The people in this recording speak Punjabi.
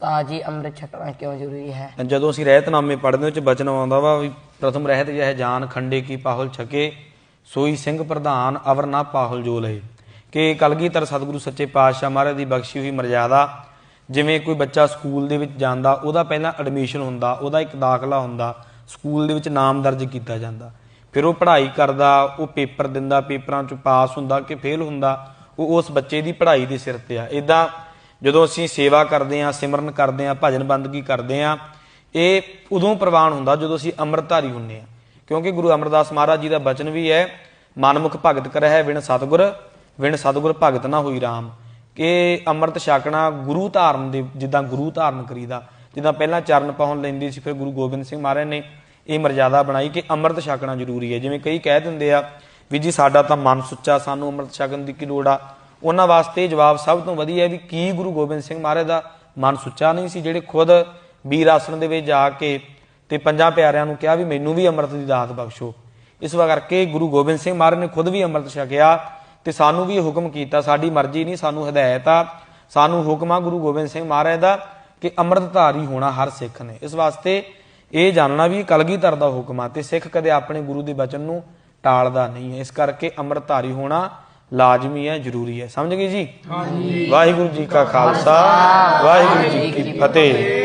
ਉਸਤਾਦ ਜੀ, ਅੰਮ੍ਰਿਤ ਛਕਣਾ ਕਿਉਂ ਜ਼ਰੂਰੀ ਹੈ? ਜਦੋਂ ਅਸੀਂ ਰਹਿਤਨਾਮੇ ਪੜ੍ਹਦੇ ਉਹ ਬਚਨ ਆਉਂਦਾ ਵਾ ਵੀ ਪ੍ਰਥਮ ਰਹਿਤ ਜਹ ਜਾਨ ਖੰਡੇ ਕੀ ਪਾਹੁਲ ਛਕੇ, ਸੋਈ ਸਿੰਘ ਪ੍ਰਧਾਨ ਅਵਰ ਨਾ ਪਾਹੁਲ ਜੋ ਲਏ ਕਿ ਕਲਗੀਧਰ ਸਤਿਗੁਰੂ ਸੱਚੇ ਪਾਤਸ਼ਾਹ ਮਹਾਰਾਜ ਦੀ ਬਖਸ਼ੀ ਹੋਈ ਮਰਜ਼ਾਦਾ, ਜਿਵੇਂ ਕੋਈ ਬੱਚਾ ਸਕੂਲ ਦੇ ਵਿੱਚ ਜਾਂਦਾ, ਉਹਦਾ ਪਹਿਲਾਂ ਐਡਮਿਸ਼ਨ ਹੁੰਦਾ, ਉਹਦਾ ਇੱਕ ਦਾਖਲਾ ਹੁੰਦਾ, ਸਕੂਲ ਦੇ ਵਿੱਚ ਨਾਮ ਦਰਜ ਕੀਤਾ ਜਾਂਦਾ। ਫਿਰ ਉਹ ਪੜ੍ਹਾਈ ਕਰਦਾ, ਉਹ ਪੇਪਰ ਦਿੰਦਾ, ਪੇਪਰਾਂ 'ਚ ਪਾਸ ਹੁੰਦਾ, ਕਿ ਫੇਲ ਹੁੰਦਾ, ਉਹ ਉਸ ਬੱਚੇ ਦੀ ਪੜ੍ਹਾਈ ਦੇ ਸਿਰ ਤੇ ਆ। ਇਦਾਂ ਜਦੋਂ ਅਸੀਂ ਸੇਵਾ ਕਰਦੇ ਹਾਂ, ਸਿਮਰਨ ਕਰਦੇ ਹਾਂ, ਭਜਨ ਬੰਦਗੀ ਕਰਦੇ ਹਾਂ, ਇਹ ਉਦੋਂ ਪ੍ਰਵਾਨ ਹੁੰਦਾ ਜਦੋਂ ਅਸੀਂ ਅੰਮ੍ਰਿਤਧਾਰੀ ਹੁੰਨੇ ਆ ਕਿਉਂਕਿ ਗੁਰੂ ਅਮਰਦਾਸ ਮਹਾਰਾਜ ਜੀ ਦਾ ਬਚਨ ਵੀ ਹੈ, ਮਨਮੁਖ ਭਗਤ ਕਰਹਿ ਵਿਣ ਸਤਗੁਰ ਵਿਣ ਸਤਗੁਰ ਭਗਤ ਨਾ ਹੋਈ RAM ਕਿ ਅੰਮ੍ਰਿਤ ਛਕਣਾ ਗੁਰੂ ਧਾਰਨ ਦੇ, ਜਿੱਦਾਂ ਗੁਰੂ ਧਾਰਨ ਕਰੀਦਾ, ਜਿੱਦਾਂ ਪਹਿਲਾਂ ਚਰਨ ਪਾਉਣ ਲੈਂਦੀ ਸੀ, ਫਿਰ ਗੁਰੂ ਗੋਬਿੰਦ ਸਿੰਘ ਮਹਾਰਾਜ ਨੇ ਇਹ ਮਰਜ਼ਾਦਾ ਬਣਾਈ ਕਿ ਅੰਮ੍ਰਿਤ ਛਕਣਾ ਜ਼ਰੂਰੀ ਹੈ। ਜਿਵੇਂ ਕਈ ਕਹਿ ਦਿੰਦੇ ਆ ਵੀ ਜੀ ਸਾਡਾ ਤਾਂ ਮਨ ਸੁੱਚਾ, ਸਾਨੂੰ ਅੰਮ੍ਰਿਤ ਛਕਣ ਦੀ ਕੀ ਲੋੜ ਆ? ਉਹਨਾਂ ਵਾਸਤੇ ਜਵਾਬ ਸਭ ਤੋਂ ਵਧੀਆ ਵੀ ਕੀ ਗੁਰੂ ਗੋਬਿੰਦ ਸਿੰਘ ਮਹਾਰਾਜ ਦਾ ਮਨ ਸੁੱਚਾ ਨਹੀਂ ਸੀ, ਜਿਹੜੇ ਖੁਦ ਵੀਰ ਆਸਣ ਦੇ ਵਿੱਚ ਜਾ ਕੇ ਤੇ ਪੰਜਾਂ ਪਿਆਰਿਆਂ ਨੂੰ ਕਿਹਾ ਵੀ ਮੈਨੂੰ ਵੀ ਅੰਮ੍ਰਿਤ ਦੀ ਦਾਤ ਬਖਸ਼ੋ। ਇਸ ਵਾ ਕਰਕੇ ਗੁਰੂ ਗੋਬਿੰਦ ਸਿੰਘ ਮਹਾਰਾਜ ਨੇ ਖੁਦ ਵੀ ਅੰਮ੍ਰਿਤ ਛਕਿਆ ਤੇ ਸਾਨੂੰ ਵੀ ਹੁਕਮ ਕੀਤਾ, ਸਾਡੀ ਮਰਜ਼ੀ ਨਹੀਂ, ਸਾਨੂੰ ਹਦਾਇਤ ਆ, ਸਾਨੂੰ ਹੁਕਮ ਆ ਗੁਰੂ ਗੋਬਿੰਦ ਸਿੰਘ ਮਹਾਰਾਜ ਦਾ ਕਿ ਅੰਮ੍ਰਿਤਧਾਰੀ ਹੋਣਾ ਹਰ ਸਿੱਖ ਨੇ। ਇਸ ਵਾਸਤੇ ਇਹ ਜਾਣਨਾ ਵੀ ਕਲਗੀਧਰ ਦਾ ਹੁਕਮ ਆ ਤੇ ਸਿੱਖ ਕਦੇ ਆਪਣੇ ਗੁਰੂ ਦੇ ਬਚਨ ਨੂੰ ਟਾਲਦਾ ਨਹੀਂ ਹੈ। ਇਸ ਕਰਕੇ ਅੰਮ੍ਰਿਤਧਾਰੀ ਹੋਣਾ ਲਾਜ਼ਮੀ ਹੈ ਜ਼ਰੂਰੀ ਹੈ। ਸਮਝ ਗਏ ਜੀ? ਹਾਂਜੀ। ਵਾਹਿਗੁਰੂ ਜੀ ਕਾ ਖਾਲਸਾ ਵਾਹਿਗੁਰੂ ਜੀ ਕੀ ਫਤਿਹ।